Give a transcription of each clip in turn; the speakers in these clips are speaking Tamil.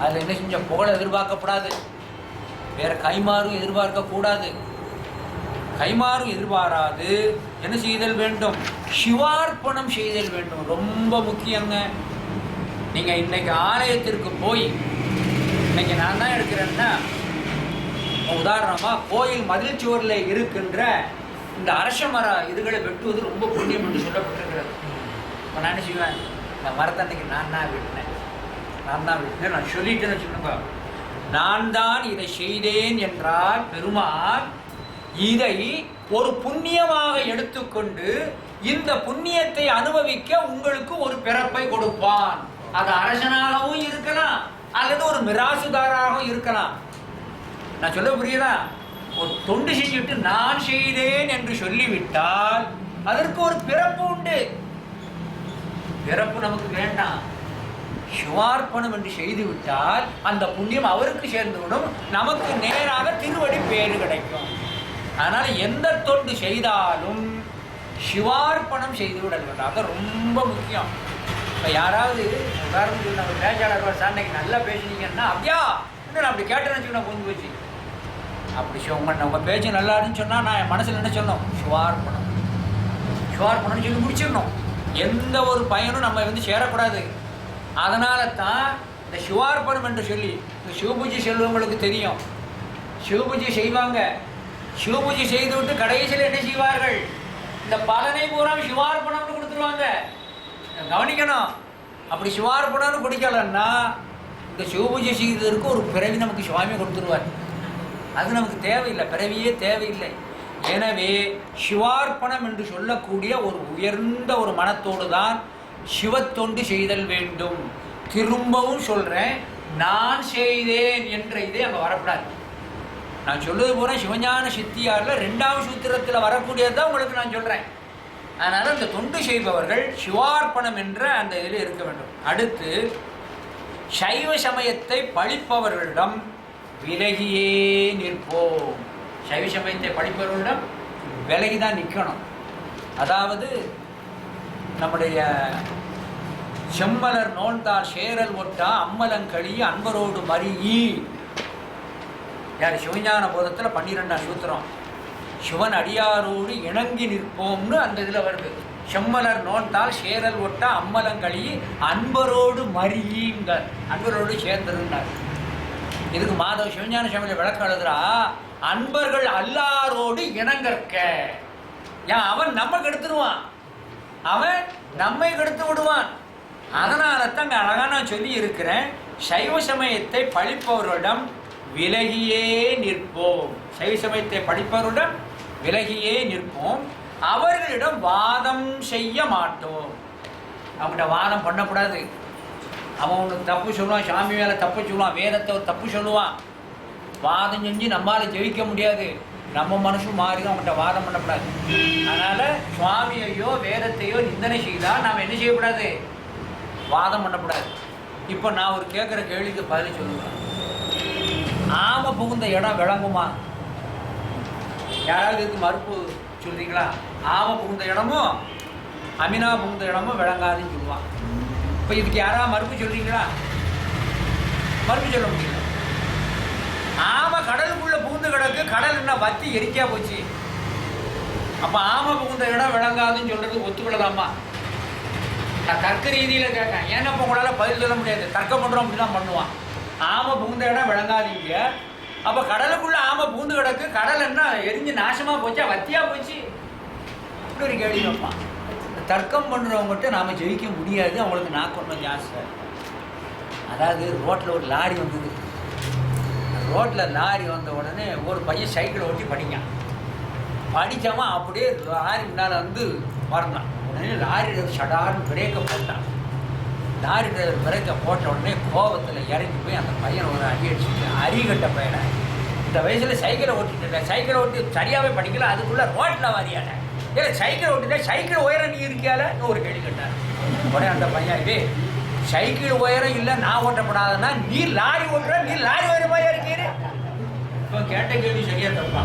அதில் என்ன செஞ்ச புகழ் எதிர்பார்க்கப்படாது. வேற கைமாறும் எதிர்பார்க்கக்கூடாது. கைமாறும் எதிர்பாராது. என்ன செய்தல் வேண்டும்? சிவார்ப்பணம் செய்தல் வேண்டும். ரொம்ப முக்கியங்க. நீங்கள் இன்றைக்கி ஆலயத்திற்கு போய் இன்றைக்கி நான் தான் எடுக்கிறேன்னா உதாரணமாக கோயில் மதில் சுவரில் இருக்கின்ற இந்த அரச மர இதுகளை வெட்டுவது ரொம்ப புண்ணியம் என்று சொல்லப்பட்டிருக்கிறது. இப்போ நான் செய்வேன்? இந்த மரத்தை அன்றைக்கி நான் தான் வெட்டினேன்? நான் தான் வெட்டினேன் நான் சொல்லிட்டேன்னு வச்சுக்கோங்க. நான் தான் இதை செய்தேன் என்றால் பெருமான் இதை ஒரு புண்ணியமாக எடுத்துக்கொண்டு இந்த புண்ணியத்தை அனுபவிக்க உங்களுக்கு ஒரு பிறப்பை கொடுப்பான். அது அரசனாகவும் இருக்கலாம் அல்லது ஒரு மிராசுதாராகவும் இருக்கலாம். நான் சொல்ல புரியுதா? ஒரு தொண்டு செஞ்சுட்டு நான் செய்தேன் என்று சொல்லிவிட்டால் அதற்கு ஒரு பிறப்பு உண்டு. பிறப்பு நமக்கு வேண்டாம். சிவார்ப்பணம் என்று செய்து விட்டால் அந்த புண்ணியம் அவருக்கு சேர்ந்துவிடும். நமக்கு நேராக திருவடி பேறு கிடைக்கும். அதனால் எந்த தொண்டு செய்தாலும் சிவார்ப்பணம் செய்து விட அது ரொம்ப முக்கியம். இப்போ யாராவது உதாரணத்துக்கு நம்ம பேச்சாளர் சார் இன்னைக்கு நல்லா பேசுனீங்கன்னா அப்படியா இன்னும் நான் அப்படி கேட்டேன்னு வச்சுக்கணும் புரிஞ்சு போச்சு. அப்படி சி- உங்கள் பேச்சு நல்லா இருந்துன்னு நான் என் மனசில் என்ன சொன்னோம் சிவார்ப்பணம். சிவார்ப்பணம்னு சொல்லி முடிச்சிடணும். எந்த ஒரு பயனும் நம்ம வந்து சேரக்கூடாது. அதனால தான் இந்த சிவார்ப்பணம் என்று சொல்லி இந்த சிவபூஜை செல்வங்களுக்கு தெரியும். சிவபூஜை செய்வாங்க. சிவபூஜை செய்து விட்டு கடைசியில் என்ன செய்வார்கள்? இந்த பலனை பூரா சிவார்ப்பணம்னு கொடுத்துருவாங்க. கவனிக்கணும். அப்படி சிவார்ப்பணம்னு கொடுக்கலன்னா இந்த சிவபூஜை செய்ததற்கு ஒரு பிறவி நமக்கு சுவாமி கொடுத்துருவார். அது நமக்கு தேவையில்லை. பிறவியே தேவையில்லை. எனவே சிவார்ப்பணம் என்று சொல்லக்கூடிய ஒரு உயர்ந்த ஒரு மனத்தோடு தான் சிவத்தொண்டு செய்தல் வேண்டும். திரும்பவும் சொல்கிறேன் நான் செய்தேன் என்ற இதே அங்கே வரக்கூடாது. நான் சொல்லுவது போகிற சிவஞான சித்தியாரில் ரெண்டாவது சூத்திரத்தில் வரக்கூடியது தான் உங்களுக்கு நான் சொல்கிறேன் அதனால் அந்த தொண்டு செய்பவர்கள் சிவார்ப்பணம் என்ற அந்த இதில் இருக்க வேண்டும். அடுத்து சைவ சமயத்தை பழிப்பவர்களிடம் விலகியே நிற்போம். சைவ சமயத்தை படிப்பவர்களிடம் விலகி தான் நிற்கணும் அதாவது நம்முடைய செம்மலர் நோன்தார் சேரல் ஒட்டா அம்மலங்களி அன்பரோடு மறியி யார் சிவஞான போதத்தில் பன்னிரெண்டாம் சூத்திரம். சிவன் அடியாரோடு இணங்கி நிற்போம்னு அந்த இதில் வருது. செம்மலர் நோண்டால் சேரல் ஒட்டா அம்மலங்களி அன்பரோடு மறியுங்க அன்பரோடு சேர்ந்திருந்தார். இதுக்கு மாதவ சிவஞான சமையல விளக்கம் எழுதுறா அன்பர்கள் அல்லாரோடு இணங்கற்க. ஏன் அவன் நம்ம கெடுத்துருவான். அவன் நம்மை கெடுத்து விடுவான். அதனால தான் அங்கே அழகாக நான் சொல்லி இருக்கிறேன் சைவ சமயத்தை படிப்பவரிடம் விலகியே நிற்போம். சைவ சமயத்தை படிப்பவரிடம் விலகியே நிற்போம். அவர்களிடம் வாதம் செய்ய மாட்டோம். அவங்கள்ட்ட வாதம் பண்ணக்கூடாது. அவன் உனக்கு தப்பு சொல்லுவான் சாமி மேலே தப்பு சொல்லுவான் வேதத்தை தப்பு சொல்லுவான். வாதம் செஞ்சு நம்மால் ஜெயிக்க முடியாது. நம்ம மனசும் மாறி தான் அவன்கிட்ட வாதம் பண்ணக்கூடாது. அதனால் சுவாமியையோ வேதத்தையோ நிந்தனை செய்தால் நாம் என்ன செய்யக்கூடாது? வாதம் பண்ணக்கூடாது. இப்போ நான் ஒரு கேட்குற கேள்விக்கு பதில் சொல்லுவேன். ஆமை புகுந்த இடம் விளங்குமா? யாராவது இதுக்கு மறுப்பு சொல்றீங்களா? ஆமை புகுந்த இடமும் அமினா புகுந்த இடமும் விளங்காதுன்னு சொல்லுவான். இப்போ இதுக்கு யாராவது மறுப்பு சொல்றீங்களா? மறுப்பு சொல்ல முடியல. ஆமை கடலுக்குள்ள புகுந்து கிடக்கு கடல் என்ன வத்தி எரிக்கா போச்சு? அப்போ ஆமை புகுந்த இடம் விளங்காதுன்னு சொல்றது ஒத்துக்கொள்ளலாமா? நான் தர்க்க ரீதியில் கேட்கேன் ஏன்னா இப்போ உங்களால் பதில் சொல்ல முடியாது. தர்க்கம் பண்ணுறோம் அப்படி தான் பண்ணுவான். ஆமை புகுந்த இடம் விளங்காதீங்க. அப்போ கடலுக்குள்ள ஆமை பூந்து கிடக்கு. கடல் என்ன? எரிஞ்சு நாசமாக போச்சா. வத்தியா போச்சு. இப்படி ஒரு கேள்வி வைப்பான் தர்க்கம் பண்ணுறவங்ககிட்ட நாம் ஜெயிக்க முடியாது. அவங்களுக்கு நான் கொஞ்சம் ஜாஸ்தி அதாவது ரோட்டில் ஒரு லாரி வந்தது. ரோட்டில் லாரி வந்த உடனே ஒரு பையன் சைக்கிளை ஓட்டி படிக்கான் படித்தவன் அப்படியே லாரி முன்னால் வந்து வரணும் லாரி டிரைவர் சடார்னு பிரேக்கை போட்டான். லாரி டிரைவர் பிரேக்கை போட்ட உடனே கோபத்தில் இறங்கி போய் அந்த பையனை ஒரு அடி அடிச்சுட்டு அரிகட்ட பையனை இந்த வயசில் சைக்கிளை ஓட்டிட்டு சைக்கிளை ஓட்டி சரியாகவே படிக்கல அதுக்குள்ளே ரோட்டில் வாரியாட ஏன்னா சைக்கிள் ஓட்டிட்டா சைக்கிள் உயரம் நீ இருக்கியால? ஒரு கேள்வி கேட்டார். உடனே அந்த பையன் இது சைக்கிள் உயரம் இல்லை நான் ஓட்டப்படாதன்னா நீ லாரி ஓட்டுற நீ லாரி உயரமாக இருக்கீரு இப்போ கேட்ட கேள்வி சரியாக தப்பா?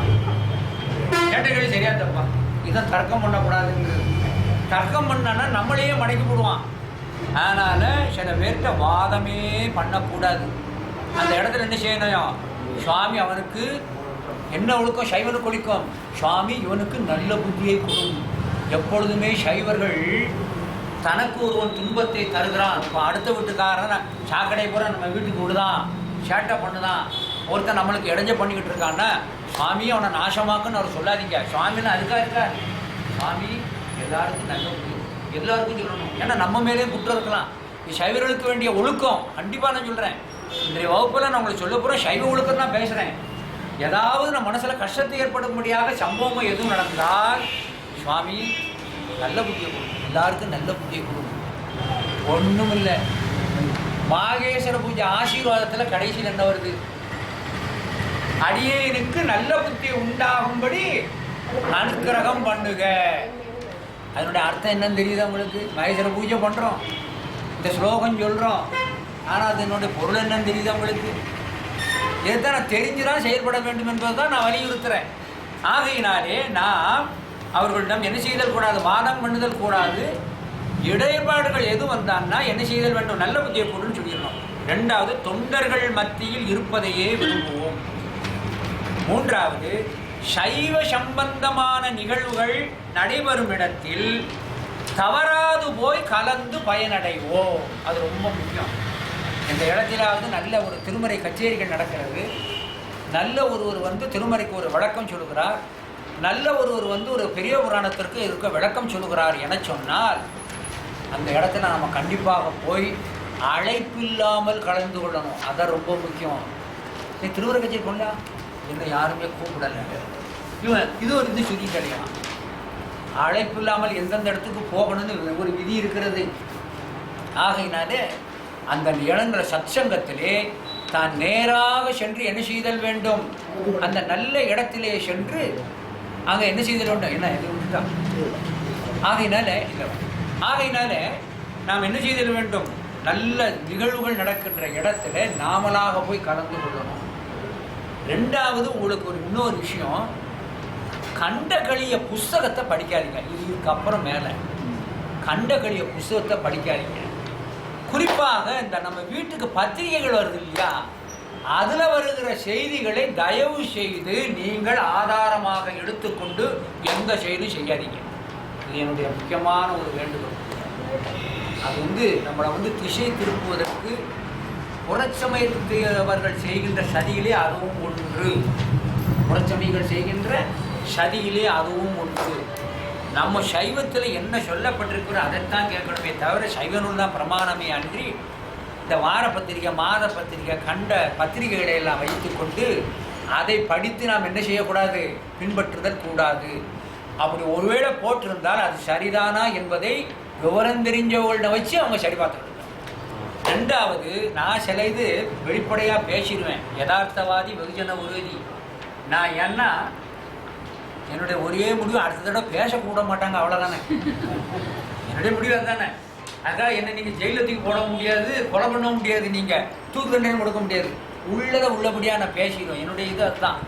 கேட்ட கேள்வி சரியாக தப்பா? இதான் தர்க்கம் பண்ணக்கூடாதுங்கிறது. தர்க்கம் பண்ணனா நம்மளையே மடக்கி போடுவான். அதனால் சில பேர்கிட்ட வாதமே பண்ணக்கூடாது. அந்த இடத்துல என்ன செய்யணும்? சுவாமி அவனுக்கு என்ன ஒழுக்கம்? சைவனுக்கு ஒழிக்கும். சுவாமி இவனுக்கு நல்ல புத்தியை கொடும் எப்பொழுதுமே சைவர்கள் தனக்கு ஒருவன் துன்பத்தை தருகிறான். இப்போ அடுத்த வீட்டுக்காரன் சாக்கடை பூரா நம்ம வீட்டுக்கு விடுதான். சேட்டை பண்ணுதான். ஒருத்தன் நம்மளுக்கு இடைஞ்ச பண்ணிக்கிட்டு இருக்கான்னா சுவாமி அவனை நாசமாக்குன்னு அவர் சொல்லாதீங்க. சுவாமின்னு அதுக்காக இருக்கார். சுவாமி எல்லாருக்கும் நல்ல புத்தி எல்லாருக்கும் சொல்லணும். ஏன்னா நம்ம மேலேயே குற்றம் இருக்கலாம். சைவர்களுக்கு வேண்டிய ஒழுக்கம். கண்டிப்பாக நான் சொல்கிறேன் இன்றைய வகுப்பில் நான் உங்களுக்கு சொல்ல போகிறேன் சைவ ஒழுக்கம் தான் பேசுகிறேன் ஏதாவது நம்ம மனசில் கஷ்டத்தை ஏற்படும்படியாக சம்பவம் எதுவும் நடந்தால் சுவாமி நல்ல புத்தியை கொடுக்கும் எல்லாருக்கும் நல்ல புத்தியை கொடுக்கும் ஒன்றும் இல்லை. மாகேஸ்வர பூஜை ஆசீர்வாதத்தில் கடைசியில் என்ன வருது? அடியேனுக்கு நல்ல புத்தி உண்டாகும்படி அனுக்கிரகம் பண்ணுக. அதனுடைய அர்த்தம் என்னன்னு தெரியுதா உங்களுக்கு? மகேஸ்வர பூஜை பண்ணுறோம் இந்த ஸ்லோகம் சொல்கிறோம் ஆனால் அதனுடைய பொருள் என்னன்னு தெரியுது உங்களுக்கு? இதுதான் நான் தெரிஞ்சுதான் செயல்பட வேண்டும் என்பது தான் நான் வலியுறுத்துகிறேன் ஆகையினாலே நாம் அவர்களிடம் என்ன செய்தல் கூடாது? வாதம் பண்ணுதல் கூடாது. இடைப்பாடுகள் எது வந்தான்னா என்ன செய்தல் வேண்டும்? நல்ல புத்தியை பொருள்னு சொல்லிடணும். ரெண்டாவது தொண்டர்கள் மத்தியில் இருப்பதையே விரும்புவோம். மூன்றாவது சைவ சம்பந்தமான நிகழ்வுகள் நடைபெறும் இடத்தில் தவறாது போய் கலந்து பயனடைவோம். அது ரொம்ப முக்கியம். இந்த இடத்திலாவது நல்ல ஒரு திருமறை கச்சேரிகள் நடக்கிறது. நல்ல ஒருவர் வந்து திருமறைக்கு ஒரு விளக்கம் சொல்லுகிறார். நல்ல ஒருவர் வந்து ஒரு பெரிய புராணத்திற்கு இருக்க விளக்கம் சொல்லுகிறார் என சொன்னால் அந்த இடத்துல நம்ம கண்டிப்பாக போய் அழைப்பில்லாமல் கலந்து கொள்ளணும். அதான் ரொம்ப முக்கியம். நீ திருவரை கச்சேரி கொண்டா என்ன யாருமே கூப்பிடல. இவன் இது ஒரு இது சொல்லி கிடையாது அழைப்பு இல்லாமல் எந்தெந்த இடத்துக்கு போகணும்னு ஒரு விதி இருக்கிறது. ஆகையினாலே அந்த இடங்கிற சத்சங்கத்திலே தான் நேராக சென்று என்ன செய்தல் வேண்டும்? அந்த நல்ல இடத்திலே சென்று அங்கே என்ன செய்தல் வேண்டும்? என்ன இது உண்டுதான் ஆகையினால இல்லை. ஆகையினால நாம் என்ன செய்தல் வேண்டும்? நல்ல நிகழ்வுகள் நடக்கின்ற இடத்துல நாமளாக போய் கலந்து கொள்ளணும். ரெண்டாவது உங்களுக்கு ஒரு இன்னொரு விஷயம் கண்டகளிய புஸ்தகத்தை படிக்காதீங்க. இதுக்கப்புறம் மேலே. கண்டகளிய புஸ்தகத்தை படிக்காதீங்க. குறிப்பாக இந்த நம்ம வீட்டுக்கு பத்திரிகைகள் வருது இல்லையா? அதில் வருகிற செய்திகளை தயவு செய்து நீங்கள் ஆதாரமாக எடுத்துக்கொண்டு எந்த செய்தியும் செய்யாதீங்க. இது என்னுடைய முக்கியமான ஒரு வேண்டுகோள். அது வந்து நம்மளை வந்து திசை திருப்புவதற்கு புறச்சமயத்தவர்கள் செய்கின்ற சதியிலே அதுவும் ஒன்று. புறச்சமயங்கள் செய்கின்ற சதியிலே அதுவும் ஒன்று. நம்ம சைவத்தில் என்ன சொல்லப்பட்டிருக்கிறோ அதைத்தான் கேட்கணுமே தவிர சைவ தான் பிரமாணமே அன்றி இந்த வார பத்திரிகை மாத பத்திரிகை கண்ட பத்திரிகைகளை எல்லாம் வைத்துக்கொண்டு அதை படித்து நாம் என்ன செய்யக்கூடாது? பின்பற்றுதல் கூடாது. அப்படி ஒருவேளை போட்டிருந்தால் அது சரிதானா என்பதை விவரம் தெரிஞ்சவங்கள்ட்ட வச்சு அவங்க சரி பார்த்துக்கணும் ரெண்டாவது நான் சில இது வெளிப்படையாக பேசிடுவேன். யதார்த்தவாதி வெகுஜன உறுதி. நான் ஏன்னா என்னுடைய ஒரே முடிவு அடுத்த தடவை பேசக்கூட மாட்டாங்க அவ்வளோதானே என்னுடைய முடிவு அதுதானே. அதான் என்ன நீங்கள் ஜெயிலத்துக்கு போட முடியாது கொலை பண்ண முடியாது நீங்கள் தூக்கு தண்டனை கொடுக்க முடியாது. உள்ளதை உள்ளபடியாக நான் பேசிடுவேன். என்னுடைய இது அதுதான்.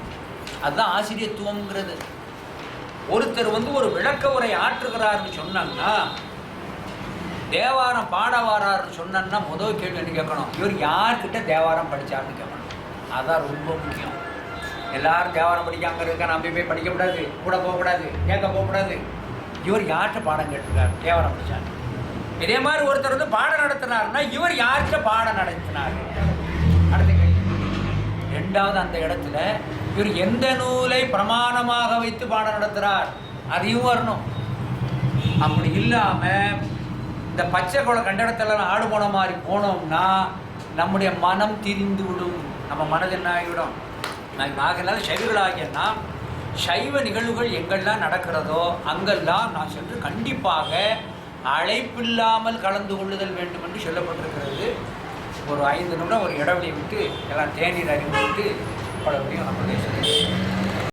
அதுதான் ஆசிரியத்துவங்கிறது ஒருத்தர் வந்து ஒரு விளக்க உரை ஆற்றுகிறாருன்னு சொன்னாங்கன்னா தேவாரம் பாட வாராருன்னு சொன்னா முதல் கேள்வி என்ன கேட்கணும்? இவர் யார்கிட்ட தேவாரம் படிச்சாருன்னு கேட்கணும். அதான் ரொம்ப முக்கியம். எல்லாரும் தேவாரம் படிக்காம இருக்க நம்ம போய் படிக்கக்கூடாது கூட போகக்கூடாது கேட்க போகக்கூடாது இவர் யார்கிட்ட பாடம் கேட்டிருக்காரு? தேவாரம் படித்தார் இதே மாதிரி ஒருத்தர் வந்து பாடம் நடத்தினார்னா இவர் யார்கிட்ட பாடம் நடத்தினார்? அடுத்த கேள்வி. ரெண்டாவது அந்த இடத்துல இவர் எந்த நூலை பிரமாணமாக வைத்து பாடம் நடத்துகிறார் அதையும் வரணும். அப்படி இல்லாமல் இந்த பச்சை குள கண்டடத்தில் ஆடு போன மாதிரி போனோம்னா நம்முடைய மனம் திரிந்து விடும். நம்ம மனது என்ன ஆகிவிடும்? நான் ஆகினால சைவர்களாகிய நாம் சைவ நிகழ்வுகள் எங்கெல்லாம் நடக்கிறதோ அங்கெல்லாம் நான் சென்று கண்டிப்பாக அழைப்பில்லாமல் கலந்து கொள்ளுதல் வேண்டும் என்று சொல்லப்பட்டிருக்கிறது. ஒரு ஐந்து நிமிடம் ஒரு இடைவெளி விட்டு எல்லாம் தேநீர் அறிந்து விட்டு பல நம்ம பேசுகிறேன்